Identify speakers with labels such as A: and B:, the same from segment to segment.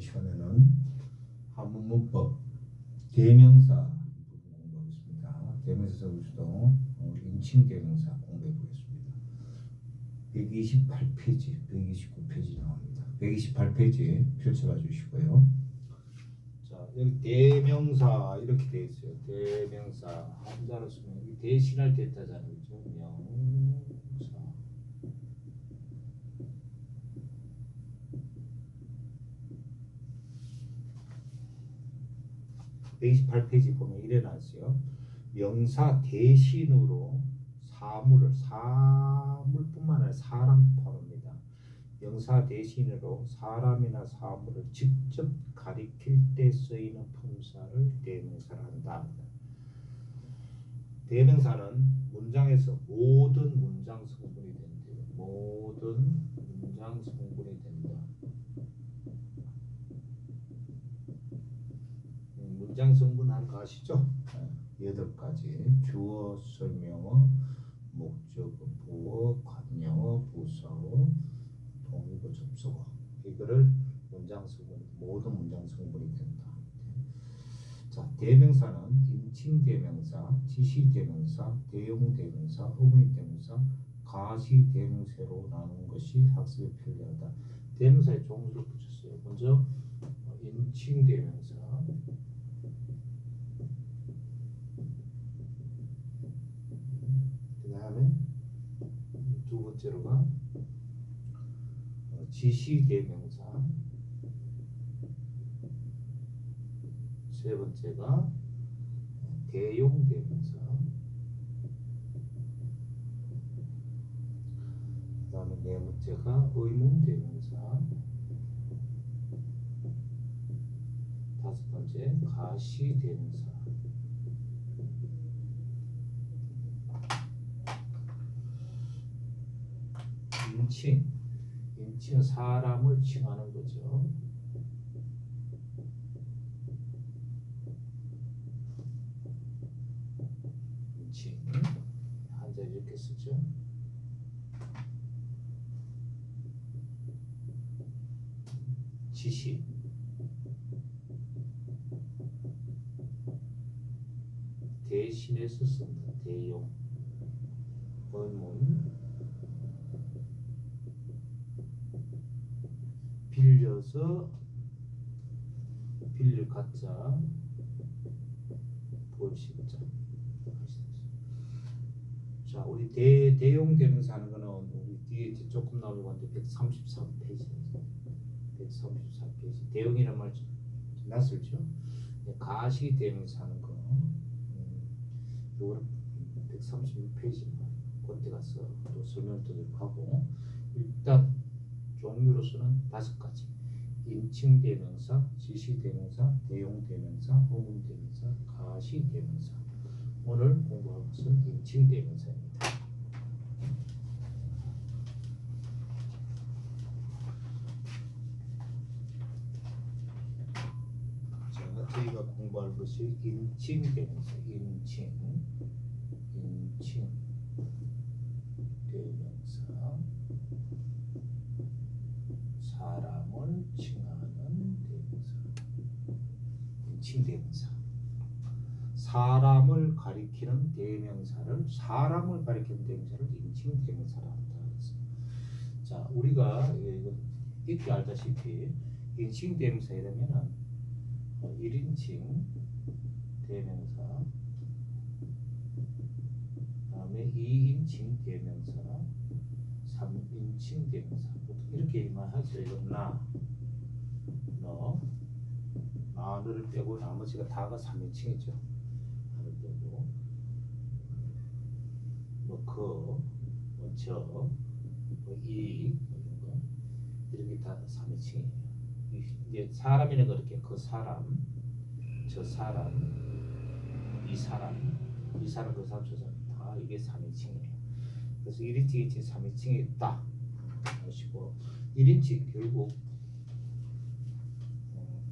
A: 시간에는 한문 문법 대명사 공부하겠습니다. 대명사 어, 인칭 대명사 공부해 보겠습니다. 128페이지, 129페이지 나옵니다. 128페이지 펼쳐봐 주시고요. 자, 여기 대명사 이렇게 돼 있어요. 대명사 한자로 쓰면 대신할. 그죠? 명사. 128페이지 보면 이래 놨어요. 명사 대신으로 사물을 사물뿐만 아니라 사람 포함합니다. 명사 대신으로 사람이나 사물을 직접 가리킬 때 쓰이는 품사를 대명사라 한다. 대명사는 문장에서 모든 문장 성분이 된대요. 모든 문장 성분이 된다. 음, 문장 성분한 거 아시죠? 네, 여덟 가지 주어, 설명어, 목적어, 보어, 관용어, 부사어, 동의어, 접속어 이거를 문장 성분 모든 문장 성분이 된다. 자 대명사는 인칭 대명사, 지시 대명사, 대용 대명사, 의미 대명사, 가시 대명사로 나누는 것이 학습에 편리하다. 대명사에 종류를 붙였어요. 먼저 어, 인칭 대명사. 그 다음에 두 번째로가 어, 지시 대명사. 세 번째가 대용 대명사. 그 다음에 네 번째가 의문 대명사. 다섯 번째 가시 대명사. 인칭. 인칭은 사람을 칭하는 거죠. 인칭. 한자 이렇게 쓰죠. 지시. 대신해서 쓴다. 대용. 의문. 빌려서 빌릴 가짜 볼식자. 자 우리 대 대용 대명사 하는 거는 우리 뒤에 조금 나올 건데 133페이지. 134페이지. 대용이란 말좀 낯설죠? 네, 가시 대명사 하는 거. 음, 요거는 136페이지만 그때 가서 또 설명 드리도록 하고. 일단 종류로서는 다섯 가지. 인칭 대명사, 지시 대명사, 대용 대명사, 의문 대명사, 가시 대명사. 오늘 공부할 것은 인칭 대명사입니다. 자, 저희가 공부할 것이 인칭 대명사, 인칭, 인칭 대명사. 사람을 칭하는 대명사. 인칭 대명사. 사람을 가리키는 대명사를 사람을 가리키는 대명사를 인칭 대명사라 한다. 자, 우리가 익히 알다시피 인칭 대명사이라면은 어, 1인칭 대명사 그다음에 2인칭 대명사 3인칭 대명사 보통 이렇게만 하죠. 이거 나, 너, 나, 너를 빼고 나머지가 다가 3인칭이죠. 나를 빼고 뭐 그, 뭐 저, 뭐 이, 뭐 이런 거 이렇게 다 3인칭이에요. 이제 사람이라는 거 이렇게 그 사람, 저 사람, 이 사람, 이 사람, 그 사람, 저 사람 다 이게 3인칭이에요. 그래서 1인칭, 2인칭, 3인칭이 있다. 하시고 1인칭 결국 어,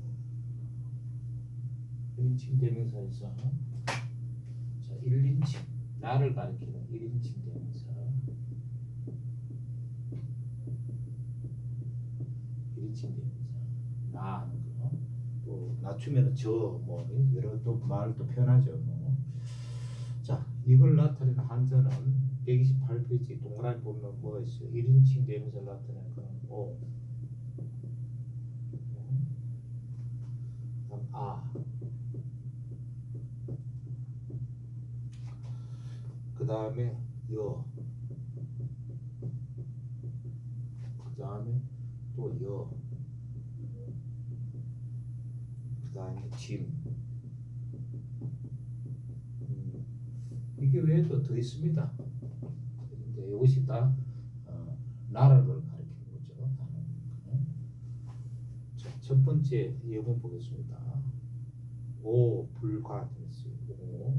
A: 1인칭 대명사에서 자 1인칭 나를 가리키는 1인칭 대명사 1인칭 대명사 나 하는 맞추면 저뭐 여러 또 말도 표현하죠. 뭐. 자 이걸 나타내는 한자는 128페이지 동그라미 보면 뭐가 있어요? 1인칭 대명사를 나타내는 거는 아. 그 다음에 여. 그 다음에 또 여. 그 다음에 짐. 음, 이게 외에도 더 있습니다. 근데 이것이 다 어, 나라를 가리키는 거죠. 자, 첫 번째 예문 보겠습니다. 오 불관 했어요. 오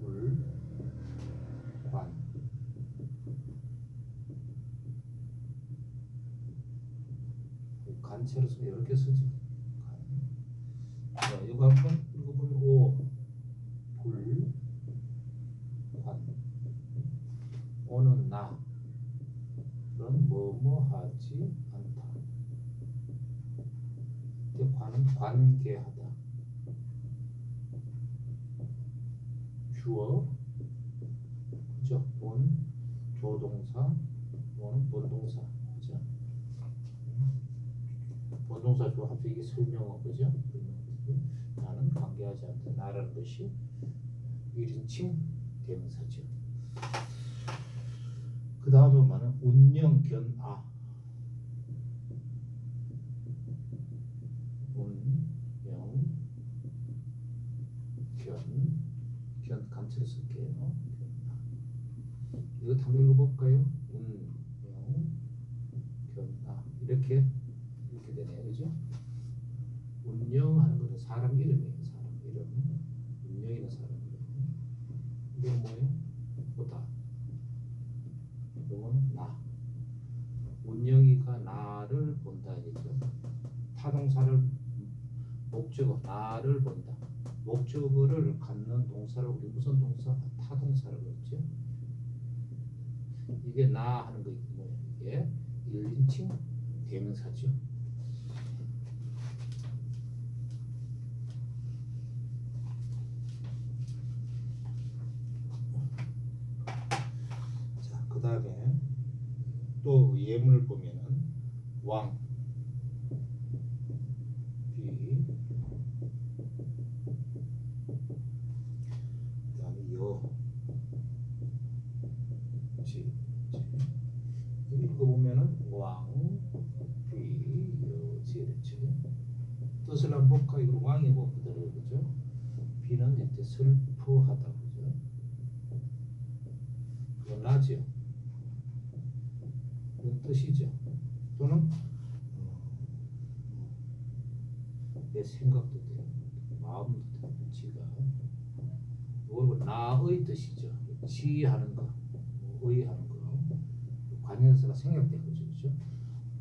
A: 불관 간체로 쓰면 이렇게 쓰지. 간. 자, 이거 한번 읽어보면 오 불 관 오는 나 는 뭐뭐 하지 않다. 이때 관 관계하다. 주어 그죠? 본 조동사 뭐는 본동사 그죠? 주어 합쳐 이게 설명어 그죠? 나는 관계하지 않다 나라는 것이 1인칭 대명사죠. 그 다음에 뭐는 운영견아 운영 견, 견 간체로 쓸게요. 견아. 이거 한번 읽어볼까요? 운영 견아 이렇게 되네요, 그죠? 운영하는 것은 사람 이름이에요, 사람 이름. 운영이는 사람 이름. 이게 뭐예요? 보다. 이거는 나. 운영이가 나를 본다 이죠. 타동사를 목적어 나를 본다. 목적어를 갖는 동사를 우리 무슨 동사? 타동사라고 했죠. 이게 나 하는 거 뭐야? 이게 1인칭 대명사죠. 자, 그 다음에 또 예문을 보면은 왕, 비, 그 다음에 여, 지, 지. 여기 읽어보면은 왕, 비, 여, 지 이랬죠. 뜻을 한번 볼까? 이거 왕이 뭐 그대로 그죠? 비는 이제 슬퍼하다 그죠? 그건 나죠. 그런 뜻이죠. 또는 어, 내 생각도 돼, 마음도 돼, 지가. 이건 나의 뜻이죠. 지하는 거, 뭐 의하는 거. 관현사가 생략된 거죠, 그렇죠?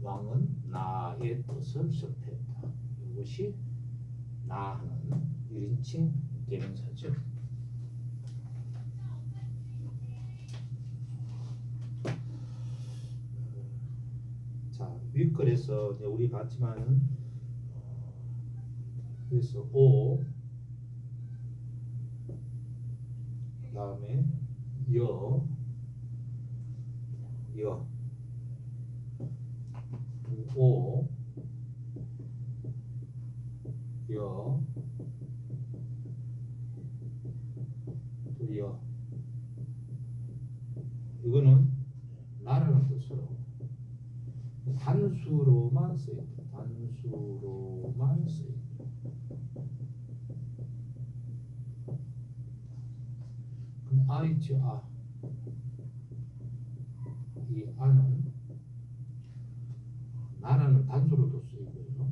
A: 왕은 나의 뜻을 설패했다. 이것이 나하는 1인칭 대명사죠. 자 윗글에서 이제 우리 봤지만은 어, 그래서 오 그다음에 여, 여, 오, 여, 또 여. 이거는 나라는 뜻으로 단수로만 쓰인다. 단수로만 쓰인다. 그럼 아 있죠, 아. 이 아는 나라는 단수로도 쓰이고요.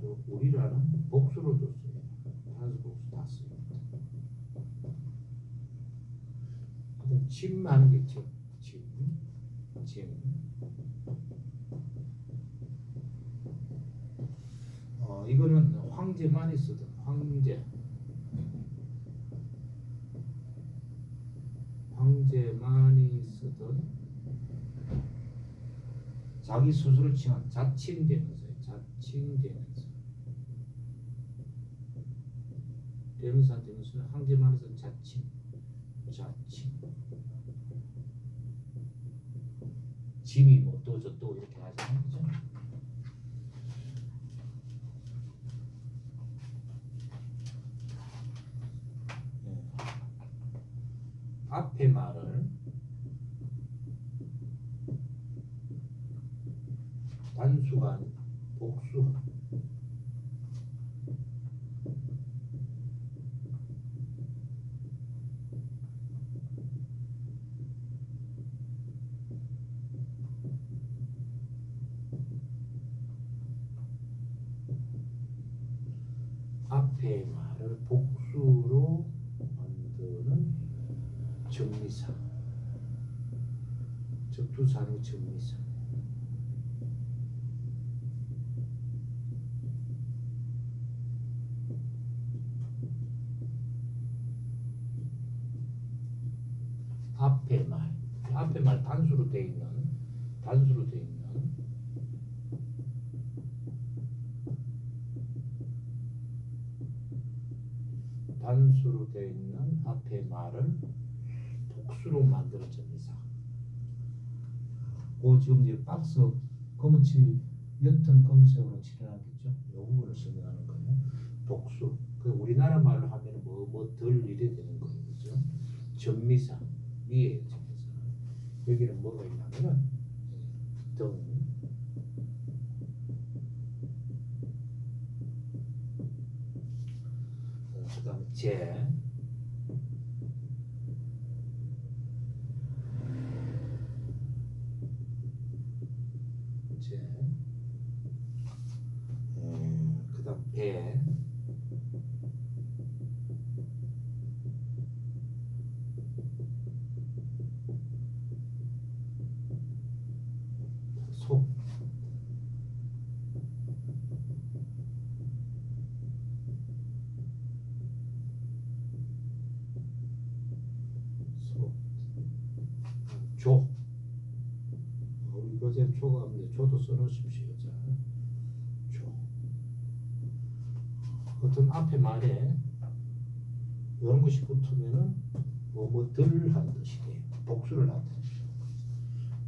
A: 또 우리라는 복수로도 쓰여요. 단수, 복수 다 쓰입니다. 그다음 짐 하는 게 있죠. 짐, 짐. 어 이거는 황제만이 쓰던 황제. 황제만이 쓰던 자기 스스로를 칭한 자칭대명사예요. 자칭대명사. 대명사 대명사는 한계만 해서 자칭, 자칭. 짐이 뭐또저또 이렇게 하잖아요, 그죠? 예. 앞에 말을 아닌 복수 앞에 말을 복수로 정리사 적두사의 정리사 앞에 말 앞에 말 단수로 돼 있는 단수로 돼 있는. 단수로 돼 있는 앞에 말을 복수로 만들어집니다. 그 지금 이제 박스 검은치 옅은 검은색으로 칠해놨겠죠. 이 부분을 설명하는 거예요. 복수. 그 우리나라 말로 하면 뭐뭐덜 이래 되는 거예요, 그죠? 전미사 위에 점에서 여기는 뭐가 있냐면은 등 어, 그다음에 음, 그다음 배속 속, 조. 어, 우리 교재 조가 없는데 조도 써놓으십시오. 자, 조. 어떤 앞에 말에 이런 것이 붙으면은 뭐뭐덜 한 뜻이 돼요. 복수를 나타내요.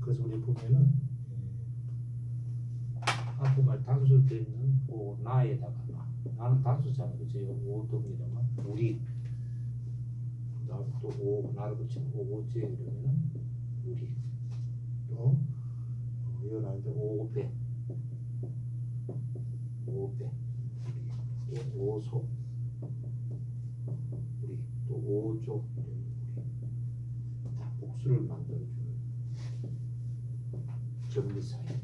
A: 그래서 우리 보면은 예, 앞에 말 단수 되 있는 오 나에다가 나 나는 단수잖아요. 그죠? 오동이라면 우리 그다음 또오 나를 붙이면 오제 이러면은 우리 또 어, 오배 오배 우리 또 오소 우리 또 오조 이러면 우리 다 복수를 만들어주는 정리사에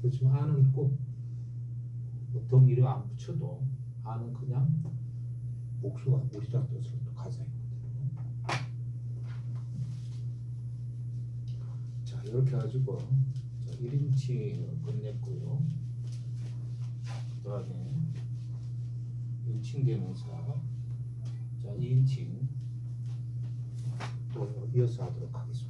A: 그렇지만 아는 꼭등 이름 안 붙여도 아는 그냥 복수가 우리라 뜻으로 또 가져 있거든요. 자 이렇게 해가지고 자, 1인칭을 끝냈고요. 그 다음에 1인칭 대명사 자 2인칭 또 이어서 하도록 하겠습니다.